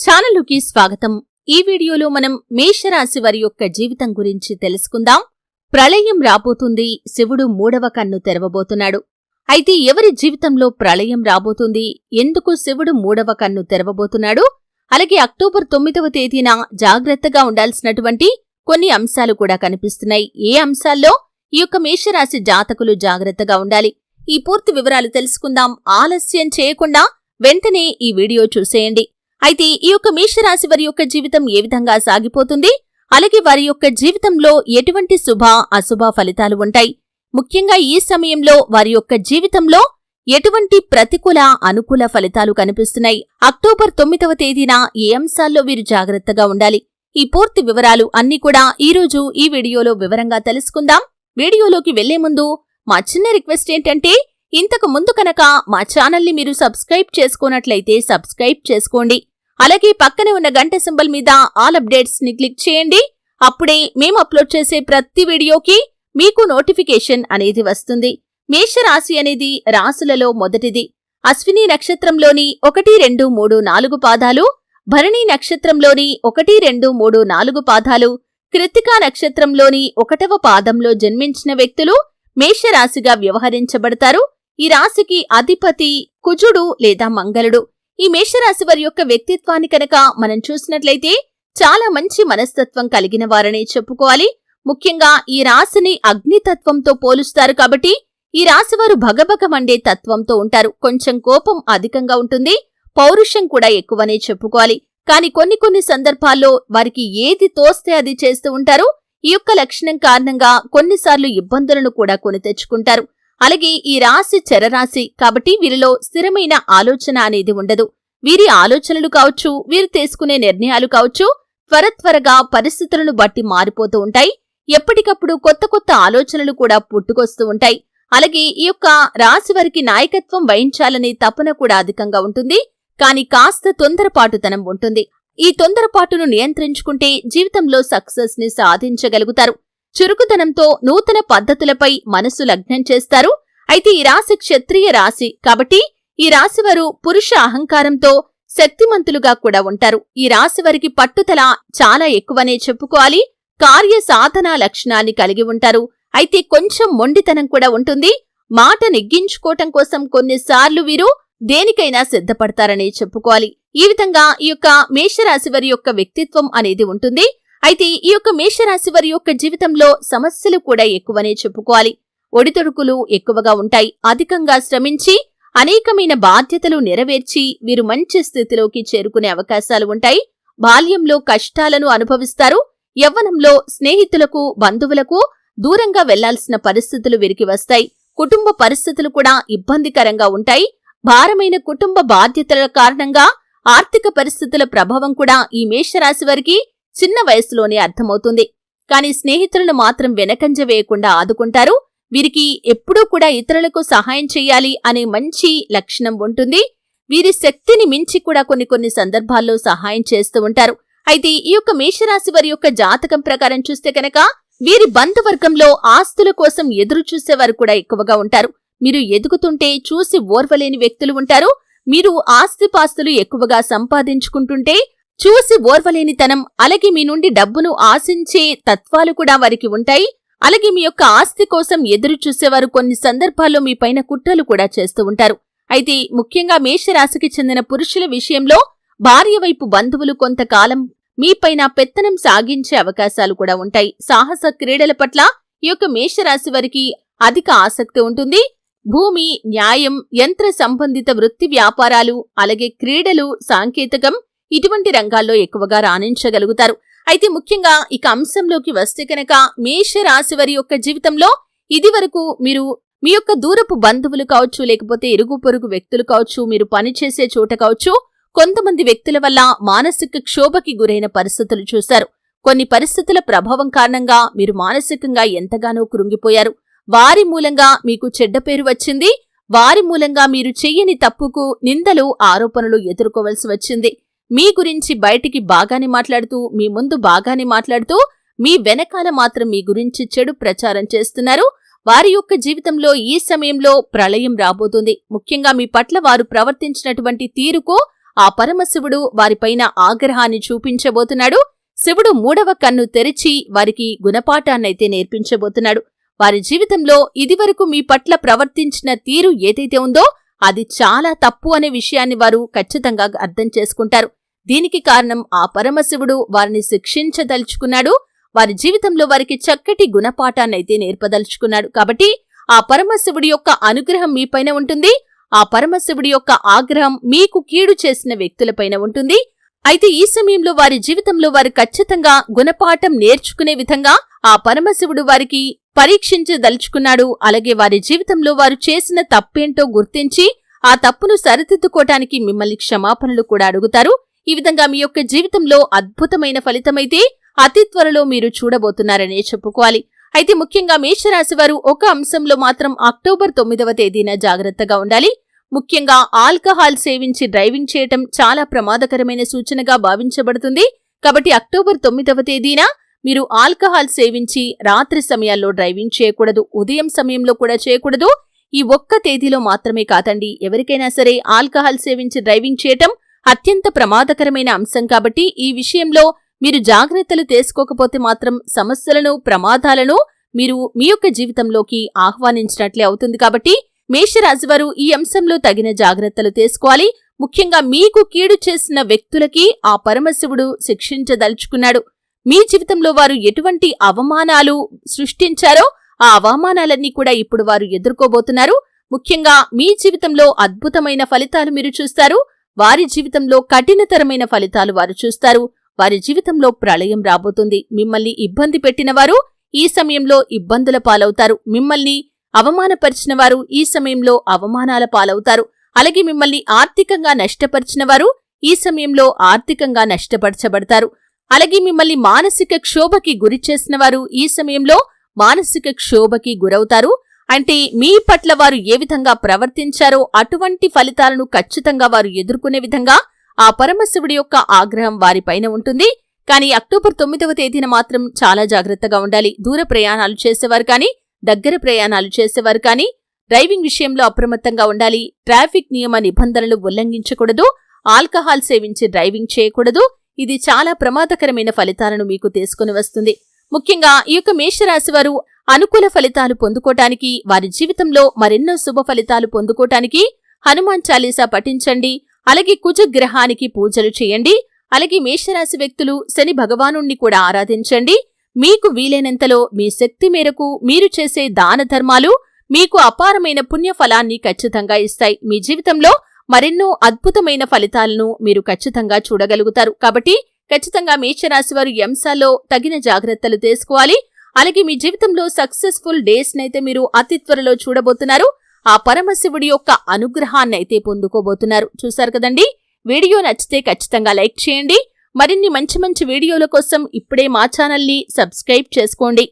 ఛానలుకి స్వాగతం. ఈ వీడియోలో మనం మేషరాశి వారి యొక్క జీవితం గురించి తెలుసుకుందాం. ప్రళయం రాబోతుంది. శివుడు మూడవ కన్ను తెరవబోతున్నాడు. అయితే ఎవరి జీవితంలో ప్రళయం రాబోతుంది? ఎందుకు శివుడు మూడవ కన్ను తెరవబోతున్నాడు? అలాగే అక్టోబర్ తొమ్మిదవ తేదీన జాగ్రత్తగా ఉండాల్సినటువంటి కొన్ని అంశాలు కూడా కనిపిస్తున్నాయి. ఏ అంశాల్లో? ఈ యొక్క మేషరాశి జాతకులు జాగ్రత్తగా ఉండాలి. ఈ పూర్తి వివరాలు తెలుసుకుందాం. ఆలస్యం చేయకుండా వెంటనే ఈ వీడియో చూసేయండి. అయితే ఈ యొక్క మేషరాశి వారి యొక్క జీవితం ఏ విధంగా సాగిపోతుంది? అలాగే వారి యొక్క జీవితంలో ఎటువంటి శుభ అశుభ ఫలితాలు ఉంటాయి? ముఖ్యంగా ఈ సమయంలో వారి యొక్క జీవితంలో ఎటువంటి ప్రతికూల అనుకూల ఫలితాలు కనిపిస్తున్నాయి? అక్టోబర్ తొమ్మిదవ తేదీన ఏ అంశాల్లో వీరు జాగ్రత్తగా ఉండాలి? ఈ పూర్తి వివరాలు అన్ని కూడా ఈ రోజు ఈ వీడియోలో వివరంగా తెలుసుకుందాం. వీడియోలోకి వెళ్ళే ముందు మా చిన్న రిక్వెస్ట్ ఏంటంటే ఇంతకు ముందు కనుక మా ఛానల్ని మీరు సబ్స్క్రైబ్ చేసుకున్నట్లయితే సబ్స్క్రైబ్ చేసుకోండి. అలాగే పక్కనే ఉన్న గంట సింబల్ మీద ఆల్ అప్డేట్స్ని క్లిక్ చేయండి. అప్పుడే మేము అప్లోడ్ చేసే ప్రతి వీడియోకి మీకు నోటిఫికేషన్ అనేది వస్తుంది. మేషరాశి అనేది రాసులలో మొదటిది. అశ్విని నక్షత్రంలోని ఒకటి రెండు మూడు నాలుగు పాదాలు భరణి నక్షత్రంలోని ఒకటి రెండు మూడు నాలుగు పాదాలు కృత్తికా నక్షత్రంలోని ఒకటవ పాదంలో జన్మించిన వ్యక్తులు మేషరాశిగా వ్యవహరించబడతారు. ఈ రాశికి అధిపతి కుజుడు లేదా మంగళుడు. ఈ మేషరాశి వారి యొక్క వ్యక్తిత్వాన్ని కనుక మనం చూసినట్లయితే చాలా మంచి మనస్తత్వం కలిగిన వారనే చెప్పుకోవాలి. ముఖ్యంగా ఈ రాశిని అగ్నితత్వంతో పోలుస్తారు కాబట్టి ఈ రాశివారు భగభగ మండే తత్వంతో ఉంటారు. కొంచెం కోపం అధికంగా ఉంటుంది. పౌరుషం కూడా ఎక్కువనే చెప్పుకోవాలి. కాని కొన్ని కొన్ని సందర్భాల్లో వారికి ఏది తోస్తే అది చేస్తూ ఉంటారు. ఈ యొక్క లక్షణం కారణంగా కొన్నిసార్లు ఇబ్బందులను కూడా కొని తెచ్చుకుంటారు. అలాగే ఈ రాశి చెరరాశి కాబట్టి వీరిలో స్థిరమైన ఆలోచన అనేది ఉండదు. వీరి ఆలోచనలు కావచ్చు వీరు తీసుకునే నిర్ణయాలు కావచ్చు త్వర త్వరగా పరిస్థితులను బట్టి మారిపోతూ ఉంటాయి. ఎప్పటికప్పుడు కొత్త కొత్త ఆలోచనలు కూడా పుట్టుకొస్తూ ఉంటాయి. అలాగే ఈ యొక్క రాశి వారికి నాయకత్వం వహించాలనే తపన కూడా అధికంగా ఉంటుంది. కానీ కాస్త తొందరపాటుతనం ఉంటుంది. ఈ తొందరపాటును నియంత్రించుకుంటే జీవితంలో సక్సెస్ని సాధించగలుగుతారు. చురుకుతనంతో నూతన పద్ధతులపై మనసు లగ్నం చేస్తారు. అయితే ఈ రాశి క్షత్రియ రాశి కాబట్టి ఈ రాశివారు పురుష అహంకారంతో శక్తిమంతులుగా కూడా ఉంటారు. ఈ రాశి వారికి పట్టుదల చాలా ఎక్కువనే చెప్పుకోవాలి. కార్య సాధనా లక్షణాన్ని కలిగి ఉంటారు. అయితే కొంచెం మొండితనం కూడా ఉంటుంది. మాట నెగ్గించుకోవటం కోసం కొన్నిసార్లు వీరు దేనికైనా సిద్ధపడతారని చెప్పుకోవాలి. ఈ విధంగా ఈ యొక్క మేషరాశి వారి యొక్క వ్యక్తిత్వం అనేది ఉంటుంది. అయితే ఈ యొక్క మేషరాశి వారి యొక్క జీవితంలో సమస్యలు కూడా ఎక్కువనే చెప్పుకోవాలి. ఒడిదొడుకులు ఎక్కువగా ఉంటాయి. అధికంగా శ్రమించి అనేకమైన బాధ్యతలు నెరవేర్చి వీరు మంచి స్థితిలోకి చేరుకునే అవకాశాలు ఉంటాయి. బాల్యంలో కష్టాలను అనుభవిస్తారు. యవ్వనంలో స్నేహితులకు బంధువులకు దూరంగా వెళ్ళాల్సిన పరిస్థితులు వీరికి వస్తాయి. కుటుంబ పరిస్థితులు కూడా ఇబ్బందికరంగా ఉంటాయి. భారమైన కుటుంబ బాధ్యతల కారణంగా ఆర్థిక పరిస్థితుల ప్రభావం కూడా ఈ మేషరాశి వారికి చిన్న వయసులోనే అర్థమవుతుంది. కానీ స్నేహితులను మాత్రం వెనకంజ వేయకుండా ఆదుకుంటారు. వీరికి ఎప్పుడూ కూడా ఇతరులకు సహాయం చేయాలి అనే మంచి లక్షణం ఉంటుంది. వీరి శక్తిని మించి కూడా కొన్ని కొన్ని సందర్భాల్లో సహాయం చేస్తూ ఉంటారు. అయితే ఈ యొక్క మేషరాశి వారి యొక్క జాతకం ప్రకారం చూస్తే కనుక వీరి బంధువర్గంలో ఆస్తుల కోసం ఎదురు చూసేవారు కూడా ఎక్కువగా ఉంటారు. మీరు ఎదుగుతుంటే చూసి ఓర్వలేని వ్యక్తులు ఉంటారు. మీరు ఆస్తిపాస్తులు ఎక్కువగా సంపాదించుకుంటుంటే చూసి ఓర్వలేనితనం అలాగే మీ నుండి డబ్బును ఆశించే తత్వాలు కూడా వారికి ఉంటాయి. అలాగే మీ యొక్క ఆస్తి కోసం ఎదురు చూసేవారు కొన్ని సందర్భాల్లో మీ పైన కుట్రలు కూడా చేస్తూ ఉంటారు. అయితే ముఖ్యంగా మేషరాశికి చెందిన పురుషుల విషయంలో భార్య వైపు బంధువులు కొంతకాలం మీపైన పెత్తనం సాగించే అవకాశాలు కూడా ఉంటాయి. సాహస క్రీడల పట్ల ఈ యొక్క మేషరాశి వారికి అధిక ఆసక్తి ఉంటుంది. భూమి న్యాయం యంత్ర సంబంధిత వృత్తి వ్యాపారాలు అలాగే క్రీడలు సాంకేతికం ఇటువంటి రంగాల్లో ఎక్కువగా రాణించగలుగుతారు. అయితే ముఖ్యంగా ఇక అంశంలోకి వస్తే కనుక మేష రాశి వారి యొక్క జీవితంలో ఇది వరకు మీరు మీ యొక్క దూరపు బంధువులు కావచ్చు లేకపోతే ఇరుగు పొరుగు వ్యక్తులు కావచ్చు మీరు పనిచేసే చోట కావచ్చు కొంతమంది వ్యక్తుల వల్ల మానసిక క్షోభకి గురైన పరిస్థితులు చూశారు. కొన్ని పరిస్థితుల ప్రభావం కారణంగా మీరు మానసికంగా ఎంతగానో కృంగిపోయారు. వారి మూలంగా మీకు చెడ్డ పేరు వచ్చింది. వారి మూలంగా మీరు చెయ్యని తప్పుకు నిందలు ఆరోపణలు ఎదుర్కోవలసి వచ్చింది. మీ గురించి బయటికి బాగానే మాట్లాడుతూ మీ ముందు బాగానే మాట్లాడుతూ మీ వెనకాల మాత్రం మీ గురించి చెడు ప్రచారం చేస్తున్నారు. వారి యొక్క జీవితంలో ఈ సమయంలో ప్రళయం రాబోతుంది. ముఖ్యంగా మీ పట్ల వారు ప్రవర్తించినటువంటి తీరుకు ఆ పరమశివుడు వారిపైన ఆగ్రహాన్ని చూపించబోతున్నాడు. శివుడు మూడవ కన్ను తెరిచి వారికి గుణపాఠాన్నైతే నేర్పించబోతున్నాడు. వారి జీవితంలో ఇదివరకు మీ పట్ల ప్రవర్తించిన తీరు ఏదైతే ఉందో అది చాలా తప్పు అనే విషయాన్ని వారు ఖచ్చితంగా అర్థం చేసుకుంటారు. దీనికి కారణం ఆ పరమశివుడు వారిని శిక్షించదలుచుకున్నాడు. వారి జీవితంలో వారికి చక్కటి గుణపాఠాన్నైతే నేర్పదలుచుకున్నాడు. కాబట్టి ఆ పరమశివుడి యొక్క అనుగ్రహం మీపైన ఉంటుంది. ఆ పరమశివుడి యొక్క ఆగ్రహం మీకు కీడు చేసిన వ్యక్తులపైన ఉంటుంది. అయితే ఈ సమయంలో వారి జీవితంలో వారు ఖచ్చితంగా గుణపాఠం నేర్చుకునే విధంగా ఆ పరమశివుడు వారికి పరీక్షించదలుచుకున్నాడు. అలాగే వారి జీవితంలో వారు చేసిన తప్పేంటో గుర్తించి ఆ తప్పును సరిదిద్దుకోవటానికి మిమ్మల్ని క్షమాపణలు కూడా అడుగుతారు. ఈ విధంగా మీ యొక్క జీవితంలో అద్భుతమైన ఫలితమైతే అతి త్వరలో మీరు చూడబోతున్నారనే చెప్పుకోవాలి. అయితే ముఖ్యంగా మేషరాశి వారు ఒక అంశంలో మాత్రం అక్టోబర్ తొమ్మిదవ తేదీన జాగ్రత్తగా ఉండాలి. ముఖ్యంగా ఆల్కహాల్ సేవించి డ్రైవింగ్ చేయటం చాలా ప్రమాదకరమైన సూచనగా భావించబడుతుంది. కాబట్టి అక్టోబర్ తొమ్మిదవ తేదీన మీరు ఆల్కహాల్ సేవించి రాత్రి సమయాల్లో డ్రైవింగ్ చేయకూడదు ఉదయం సమయంలో కూడా చేయకూడదు. ఈ ఒక్క తేదీలో మాత్రమే కాదండి. ఎవరికైనా సరే ఆల్కహాల్ సేవించి డ్రైవింగ్ చేయటం అత్యంత ప్రమాదకరమైన అంశం కాబట్టి ఈ విషయంలో మీరు జాగ్రత్తలు తీసుకోకపోతే మాత్రం సమస్యలను ప్రమాదాలను మీరు మీ యొక్క జీవితంలోకి ఆహ్వానించినట్లే అవుతుంది కాబట్టి మేషరాశివారు ఈ అంశంలో తగిన జాగ్రత్తలు తీసుకోవాలి. ముఖ్యంగా మీకు కీడు చేసిన వ్యక్తులకి ఆ పరమశివుడు శిక్షించదలుచుకున్నాడు. మీ జీవితంలో వారు ఎటువంటి అవమానాలు సృష్టించారో ఆ అవమానాలన్నీ కూడా ఇప్పుడు వారు ఎదుర్కోబోతున్నారు. ముఖ్యంగా మీ జీవితంలో అద్భుతమైన ఫలితాలు మీరు చూస్తారు. వారి జీవితంలో కఠినతరమైన ఫలితాలు వారు చూస్తారు. వారి జీవితంలో ప్రళయం రాబోతుంది. మిమ్మల్ని ఇబ్బంది పెట్టినవారు ఈ సమయంలో ఇబ్బందుల పాలవుతారు. మిమ్మల్ని అవమానపరిచిన వారు ఈ సమయంలో అవమానాల పాలవుతారు. అలాగే మిమ్మల్ని ఆర్థికంగా నష్టపరిచిన వారు ఈ సమయంలో ఆర్థికంగా నష్టపరచబడతారు. అలాగే మిమ్మల్ని మానసిక క్షోభకి గురి చేసిన వారు ఈ సమయంలో మానసిక క్షోభకి గురవుతారు. అంటే మీ పట్ల వారు ఏ విధంగా ప్రవర్తించారో అటువంటి ఫలితాలను ఖచ్చితంగా వారు ఎదుర్కొనే విధంగా ఆ పరమశివుడి యొక్క ఆగ్రహం వారిపైన ఉంటుంది. కానీ అక్టోబర్ తొమ్మిదవ తేదీన మాత్రం చాలా జాగ్రత్తగా ఉండాలి. దూర ప్రయాణాలు చేసేవారు కానీ దగ్గర ప్రయాణాలు చేసేవారు కానీ డ్రైవింగ్ విషయంలో అప్రమత్తంగా ఉండాలి. ట్రాఫిక్ నియమ నిబంధనలు ఉల్లంఘించకూడదు. ఆల్కహాల్ సేవించి డ్రైవింగ్ చేయకూడదు. ఇది చాలా ప్రమాదకరమైన ఫలితాలను మీకు తీసుకుని వస్తుంది. ముఖ్యంగా ఈ యొక్క మేషరాశి వారు అనుకూల ఫలితాలు పొందుకోటానికి వారి జీవితంలో మరెన్నో శుభ ఫలితాలు పొందుకోటానికి హనుమాన్ చాలీసా పఠించండి. అలాగే కుజగ్రహానికి పూజలు చేయండి. అలాగే మేషరాశి వ్యక్తులు శని భగవానుణ్ణి కూడా ఆరాధించండి. మీకు వీలైనంతలో మీ శక్తి మేరకు మీరు చేసే దాన ధర్మాలు మీకు అపారమైన పుణ్యఫలాన్ని ఖచ్చితంగా ఇస్తాయి. మీ జీవితంలో మరెన్నో అద్భుతమైన ఫలితాలను మీరు ఖచ్చితంగా చూడగలుగుతారు. కాబట్టి ఖచ్చితంగా మేషరాశి వారు ఈ అంశాల్లో తగిన జాగ్రత్తలు తీసుకోవాలి. అలాగే మీ జీవితంలో సక్సెస్ఫుల్ డేస్ నైతే మీరు అతి త్వరలో చూడబోతున్నారు. ఆ పరమశివుడి యొక్క అనుగ్రహాన్ని అయితే పొందుకోబోతున్నారు. చూశారు కదండి? వీడియో నచ్చితే ఖచ్చితంగా లైక్ చేయండి. మరిన్ని మంచి మంచి వీడియోల కోసం ఇప్పుడే మా ఛానల్ని సబ్స్క్రైబ్ చేసుకోండి.